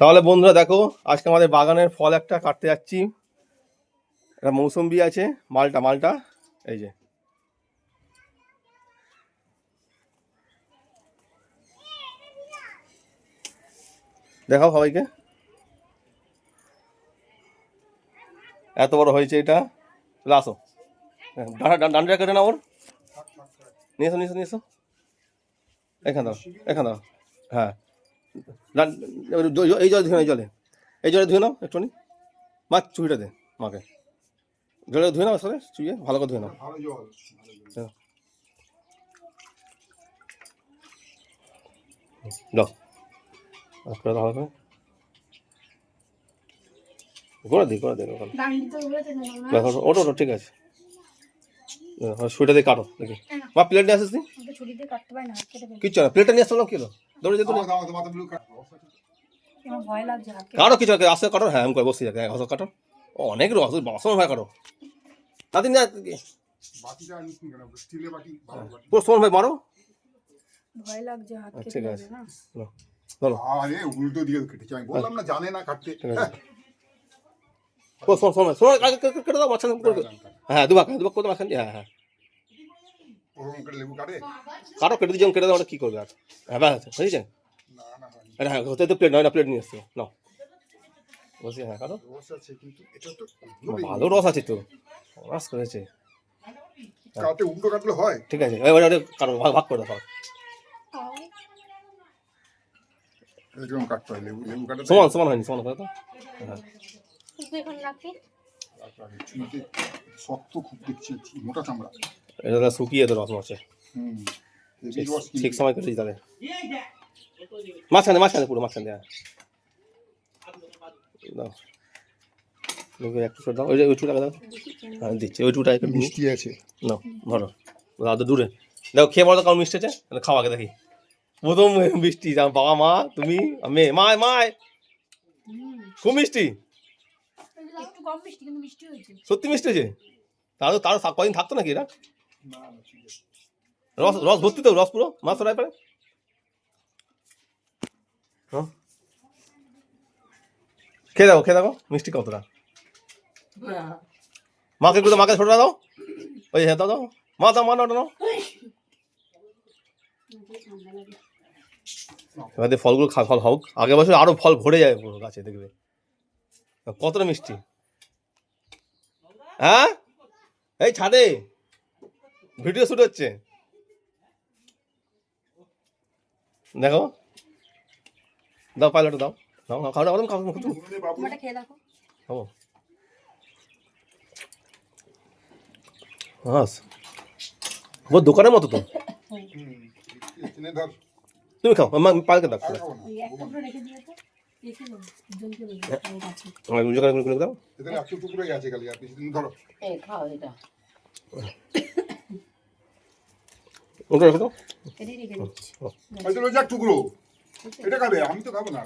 তাহলে বন্ধুরা দেখো, আজকে আমাদের বাগানের ফল একটা কাটতে যাচ্ছি। একটা মৌসুম্বি আছে, মালটা মালটা, এই যে। দেখাও সবাইকে। এত বড় হয়েছে এটা। আসো। ডান্ডা কেটে না ওর। নিয়ে নিয়ে এসো নিয়ে এসো। এখানে দাও এখানে দাও। হ্যাঁ। এই জলে ধুয়ে নাও, এই জলে। এই জলে ধুয়ে নাও একটুখানি। মা চুড়িটা দে মাকে। জলে ধুয়ে নাও আসলে চুইয়ে ভালো করে ধুয়ে নাও। ভালো হ্যাঁ। দাও। করে দাও ভালো করে। করে দিই করে দিই ওখানে দেখো ওটো ওটো ঠিক আছে। হ্যাঁ দিয়ে কাটো। দেখি। মা প্লেট নিয়ে আসিস কেটে ফেলি কিচ্ছু না প্লেটটা নিয়ে আসলাম কি হলো? দৌড়ে যেত কাটো কিছু আসতে কাটো। হ্যাঁ আমি বসে যাকে হসো কাটো। ও অনেক রস বাসন ভাই কাটো। তাদের না বাটিটা আনিস নি কেন? স্টিলের বাটি ভালো বাটি। পুরো সোন ভাই মারো। ভয় লাগছে হাত আচ্ছা, ঠিক আছে। আরে উল্টো দিকে কেটেছে আমি বললাম না জানে না কাটতে। ঠিক আছে। পুরো সোন সোন ভাই সোন আগে কেটে- দাও মাঝখানে হ্যাঁ দুবার দুবার করে দাও মাঝখান দিয়ে হ্যাঁ হ্যাঁ। লেবু কাটে? কাটো কেটে দিয়ে কেটে দাও কী করবে আর? হ্যাঁ ব্যাস হয়েছে না না হ্যাঁ হতে তো প্লেট নয় না প্লেট নিয়ে এসছো। নাও। বসে হ্যাঁ আছে তো ভালো রস আছে তো। রস করেছে। কাটে উল্টো কাটলে হয়? ঠিক আছে ওই ওটা কাটো ভাগ ভাগ করে দাও এরকম কাটতে হয় লেবু লেবু কাটে সমান সমান হয়নি সমান করে দাও হ্যাঁ। শক্ত খুব দেখছি মোটা চামড়া। এটা শুকিয়ে তো রস মাছে। ঠিক এই রস কি ঠিক সময় কেটেছি তাহলে। মাঝখানে মাঝখানে পুরো মাঝখানে দেয়া দাও। লোকে একটু দাও। ওই দাও। হ্যাঁ দিচ্ছি। ওই একটু মিষ্টি আছে। নাও ধরো। দাদা দূরে। দেখো খেয়ে বলো তো কারণ মিষ্টি আছে? আগে দেখি। প্রথম মিষ্টি বাবা মা তুমি মেয়ে। মায় মায় খুব মিষ্টি। একটু মিষ্টি হয়েছে। সত্যি মিষ্টি আছে তারও তারও কদিন থাকতো নাকি এরা? রস রস ভর্তি তো রস পুরো? মাছ রায় পারে? হ্যাঁ। খেয়ে দেখো খেয়ে দেখো মিষ্টি কতটা। মাকে একটু মাকে ছোটটা দাও। ওই হ্যাঁ দাও দাও। মা দাও মা নাও ওটা নাও এবার ফলগুলো খা ফল হোক। আগে বছর আরও ফল ভরে যায় পুরো গাছে দেখবে। কতটা মিষ্টি। হ্যাঁ? এই ছাদে। ভিডিও শুট হচ্ছে। দেখো। দাও পাইলটটা দাও। দাও দাও খাও দাও খাও খাও হাস। ও দোকানের মতো তো। তুমি খাও আমার পালকে দাও। না করে দাও এখানে একশো টুকরো আছে খালি আর কিছুদিন ধরো এই খাও এটা ওটা রেখে দাও এটাই রেখে দিচ্ছি হয়তো রোজ এক টুকরো এটা খাবে আমি তো খাব না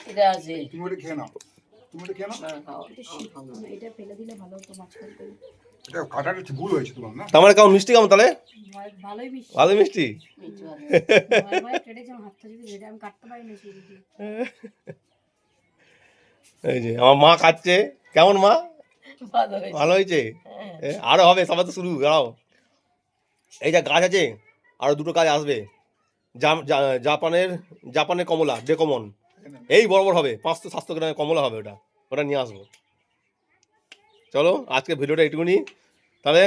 এটা আছে তুমি ওটা খেয়ে নাও তুমি ওটা খেয়ে নাও এটা ফেলে দিলে ভালো হতো মাঝখান করে এটা কাটাটা ভুল হয়েছে তোমার না তার মানে কেমন মিষ্টি কেমন তাহলে ভালোই মিষ্টি। ভালো মিষ্টি। আমার এই যে মা খাচ্ছে কেমন মা? ভালো হয়েছে। হ্যাঁ। আরও হবে সবাই তো শুরু দাঁড়াও। এই যা গাছ আছে আরও দুটো কাজ আসবে। জাপানের জাপানের কমলা ডেকমন। এই বড় বড় হবে পাঁচশো সাতশো গ্রামের কমলা হবে ওটা ওটা নিয়ে আসব। চলো আজকে ভিডিওটা এইটুকুনি। তাহলে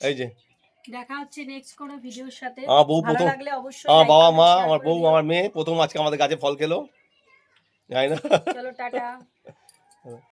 এই যে। দেখা হচ্ছে নেক্সট কোনো ভিডিওর সাথে। আমার বউ প্রথম আমার বাবা মা আমার বউ আমার মেয়ে প্রথম আজকে আমাদের গাছে ফল খেলো। জানি না। চলো টাটা।